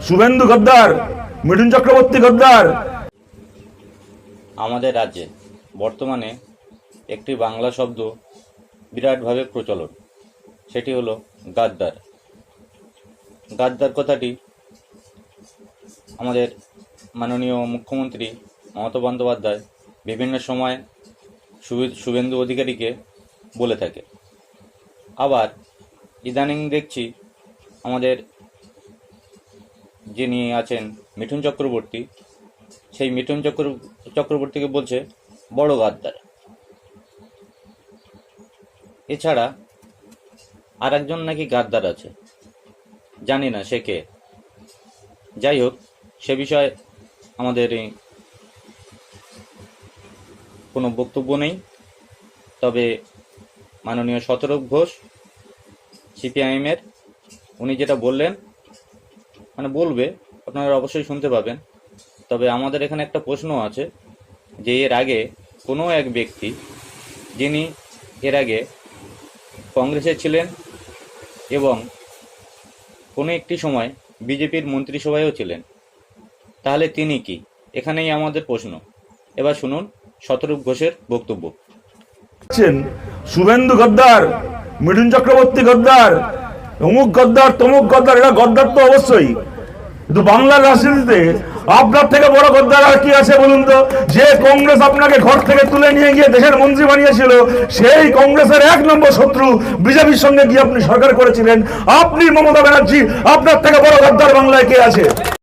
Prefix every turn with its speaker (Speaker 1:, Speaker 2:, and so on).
Speaker 1: শুভেন্দু গদ্দার, মিঠুন চক্রবর্তী গদ্দার।
Speaker 2: আমাদের রাজ্যে বর্তমানে একটি বাংলা শব্দ বিরাটভাবে প্রচলন, সেটি হলো গাদ্দার। গাদ্দার কথাটি আমাদের মাননীয় মুখ্যমন্ত্রী মমতা বন্দ্যোপাধ্যায় বিভিন্ন সময় শুভে- শুভেন্দু অধিকারীকে বলে থাকে। আবার ইদানিং দেখছি আমাদের যিনি আছেন মিঠুন চক্রবর্তী, সেই মিঠুন চক্র, চক্রবর্তীকে বলছে বড় গাদ্দার। এছাড়া আর একজন নাকি গাদ্দার আছে, জানি না সে কে। যাই হোক, সে বিষয়ে আমাদের কোনো বক্তব্য নেই। তবে মাননীয় শতরূপ ঘোষ, সিপিআইএমের, উনি যেটা বললেন মানে বলবে, আপনারা অবশ্যই শুনতে পাবেন। তবে আমাদের এখানে একটা প্রশ্ন আছে যে এর আগে কোনো এক ব্যক্তি যিনি এর আগে কংগ্রেসে ছিলেন এবং কোনো একটি সময় বিজেপির মন্ত্রিসভায়ও ছিলেন, তাহলে তিনি কি? এখানেই আমাদের প্রশ্ন। এবার শুনুন শতরূপ ঘোষের বক্তব্য।
Speaker 1: শুভেন্দু গদ্দার, মিঠুন চক্রবর্তী গদ্দার, অমুক গদ্দার, তমুক গদ্দার, এরা গদ্দার তো অবশ্যই। কিন্তু বাংলার রাজনীতিতে আপনার থেকে বড় গদ্দার আর কি আছে বলুন তো? যে কংগ্রেস আপনাকে ঘর থেকে তুলে নিয়ে গিয়ে দেশের মন্ত্রী বানিয়েছিল, সেই কংগ্রেসের এক নম্বর শত্রু বিজেপির সঙ্গে গিয়ে আপনি সরকার করেছিলেন। আপনি মমতা ব্যানার্জি, আপনার থেকে বড় গদ্দার বাংলায় কে আছে?